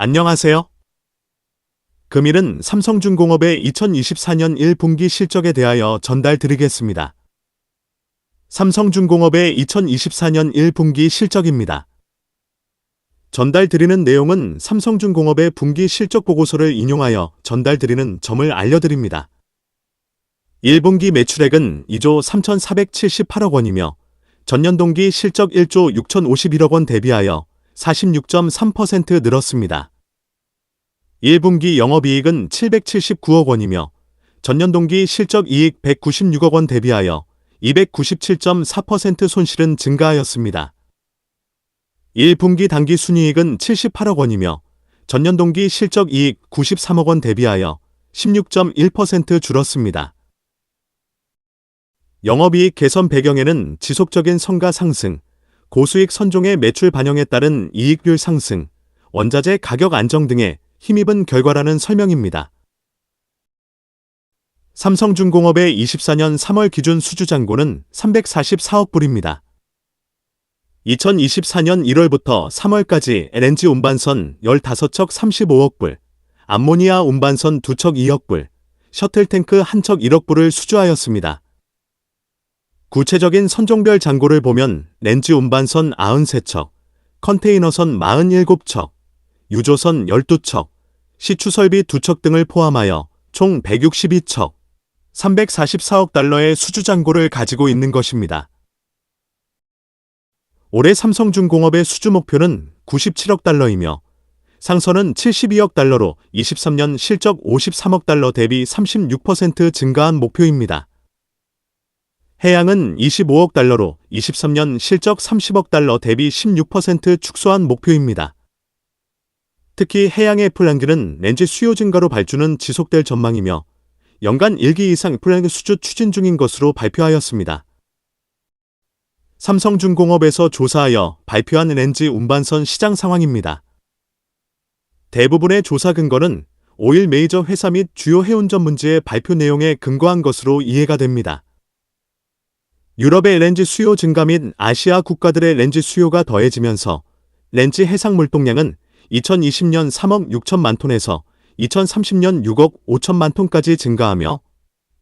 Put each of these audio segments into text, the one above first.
안녕하세요. 금일은 삼성중공업의 2024년 1분기 실적에 대하여 전달드리겠습니다. 삼성중공업의 2024년 1분기 실적입니다. 전달드리는 내용은 삼성중공업의 분기 실적 보고서를 인용하여 전달드리는 점을 알려드립니다. 1분기 매출액은 2조 3,478억 원이며 전년 동기 실적 1조 6,051억 원 대비하여 46.3% 늘었습니다. 1분기 영업이익은 779억 원이며 전년 동기 실적 이익 196억 원 대비하여 297.4% 손실은 증가하였습니다. 1분기 당기 순이익은 78억 원이며 전년 동기 실적 이익 93억 원 대비하여 16.1% 줄었습니다. 영업이익 개선 배경에는 지속적인 성과 상승, 고수익 선종의 매출 반영에 따른 이익률 상승, 원자재 가격 안정 등에 힘입은 결과라는 설명입니다. 삼성중공업의 24년 3월 기준 수주잔고는 344억 불입니다. 2024년 1월부터 3월까지 LNG 운반선 15척 35억 불, 암모니아 운반선 2척 2억 불, 셔틀탱크 1척 1억 불을 수주하였습니다. 구체적인 선종별 잔고를 보면 렌즈 운반선 93척, 컨테이너선 47척, 유조선 12척, 시추설비 2척 등을 포함하여 총 162척, 344억 달러의 수주 잔고를 가지고 있는 것입니다. 올해 삼성중공업의 수주 목표는 97억 달러이며 상선은 72억 달러로 23년 실적 53억 달러 대비 36% 증가한 목표입니다. 해양은 25억 달러로 23년 실적 30억 달러 대비 16% 축소한 목표입니다. 특히 해양의 플랑기는 렌즈 수요 증가로 발주는 지속될 전망이며 연간 1기 이상 플랑기 수주 추진 중인 것으로 발표하였습니다. 삼성중공업에서 조사하여 발표한 렌즈 운반선 시장 상황입니다. 대부분의 조사 근거는 오일 메이저 회사 및 주요 해운 전문지의 발표 내용에 근거한 것으로 이해가 됩니다. 유럽의 렌즈 수요 증가 및 아시아 국가들의 렌즈 수요가 더해지면서 렌즈 해상 물동량은 2020년 3억 6천만 톤에서 2030년 6억 5천만 톤까지 증가하며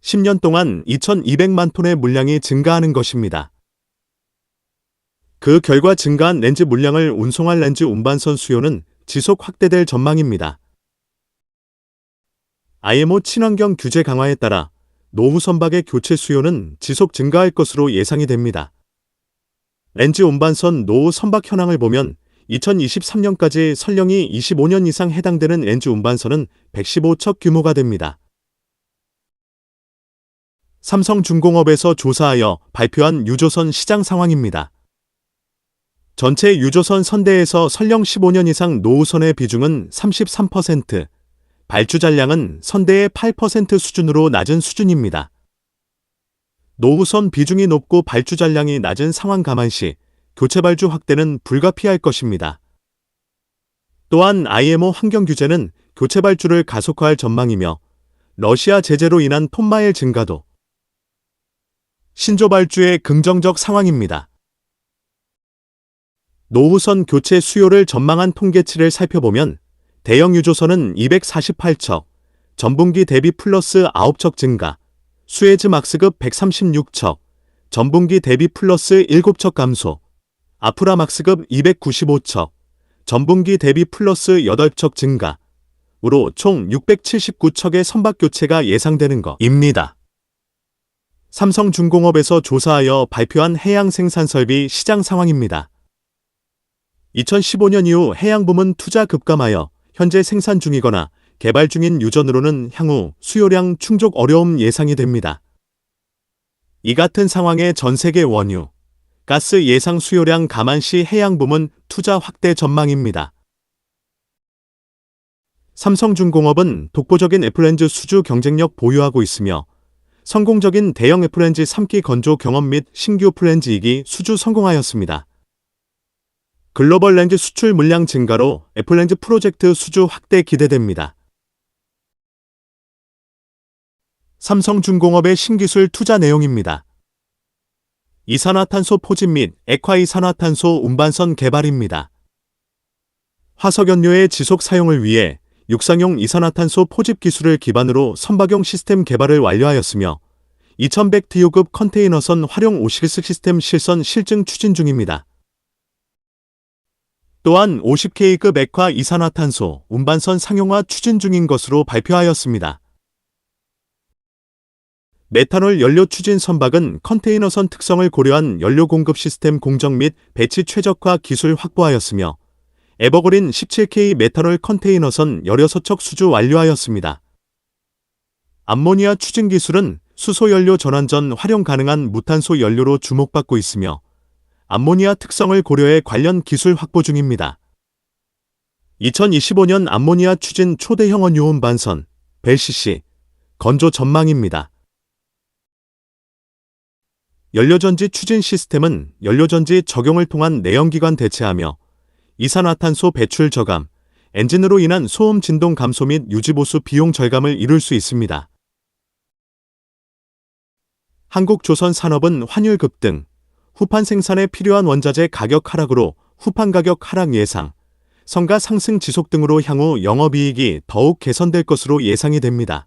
10년 동안 2,200만 톤의 물량이 증가하는 것입니다. 그 결과 증가한 렌즈 물량을 운송할 렌즈 운반선 수요는 지속 확대될 전망입니다. IMO 친환경 규제 강화에 따라 노후 선박의 교체 수요는 지속 증가할 것으로 예상이 됩니다. 렌즈 운반선 노후 선박 현황을 보면 2023년까지 설령이 25년 이상 해당되는 렌즈 운반선은 115척 규모가 됩니다. 삼성중공업에서 조사하여 발표한 유조선 시장 상황입니다. 전체 유조선 선대에서 설령 15년 이상 노후선의 비중은 33%, 발주 잔량은 선대의 8% 수준으로 낮은 수준입니다. 노후선 비중이 높고 발주 잔량이 낮은 상황 감안 시 교체 발주 확대는 불가피할 것입니다. 또한 IMO 환경 규제는 교체 발주를 가속화할 전망이며 러시아 제재로 인한 톤마일 증가도 신조 발주의 긍정적 상황입니다. 노후선 교체 수요를 전망한 통계치를 살펴보면 대형 유조선은 248척, 전분기 대비 플러스 9척 증가, 수에즈 막스급 136척, 전분기 대비 플러스 7척 감소, 아프라 막스급 295척, 전분기 대비 플러스 8척 증가, 으로 총 679척의 선박 교체가 예상되는 것입니다. 삼성중공업에서 조사하여 발표한 해양 생산 설비 시장 상황입니다. 2015년 이후 해양 부문 투자 급감하여 현재 생산 중이거나 개발 중인 유전으로는 향후 수요량 충족 어려움 예상이 됩니다. 이 같은 상황에 전 세계 원유, 가스 예상 수요량 감안시 해양 부문 투자 확대 전망입니다. 삼성중공업은 독보적인 애플렌즈 수주 경쟁력 보유하고 있으며 성공적인 대형 애플렌즈 3기 건조 경험 및 신규 플랜즈 2기 수주 성공하였습니다. 글로벌 렌즈 수출 물량 증가로 애플렌즈 프로젝트 수주 확대 기대됩니다. 삼성중공업의 신기술 투자 내용입니다. 이산화탄소 포집 및 액화 이산화탄소 운반선 개발입니다. 화석연료의 지속 사용을 위해 육상용 이산화탄소 포집 기술을 기반으로 선박용 시스템 개발을 완료하였으며 2100TU급 컨테이너선 활용 오시리스 시스템 실선 실증 추진 중입니다. 또한 50K급 액화 이산화탄소 운반선 상용화 추진 중인 것으로 발표하였습니다. 메탄올 연료 추진 선박은 컨테이너선 특성을 고려한 연료 공급 시스템 공정 및 배치 최적화 기술 확보하였으며 에버그린 17K 메탄올 컨테이너선 16척 수주 완료하였습니다. 암모니아 추진 기술은 수소 연료 전환 전 활용 가능한 무탄소 연료로 주목받고 있으며 암모니아 특성을 고려해 관련 기술 확보 중입니다. 2025년 암모니아 추진 초대형 원유 운반선 벨CC 건조 전망입니다. 연료전지 추진 시스템은 연료전지 적용을 통한 내연기관 대체하며 이산화탄소 배출 저감, 엔진으로 인한 소음 진동 감소 및 유지보수 비용 절감을 이룰 수 있습니다. 한국조선산업은 환율 급등, 후판 생산에 필요한 원자재 가격 하락으로 후판 가격 하락 예상, 성가 상승 지속 등으로 향후 영업이익이 더욱 개선될 것으로 예상이 됩니다.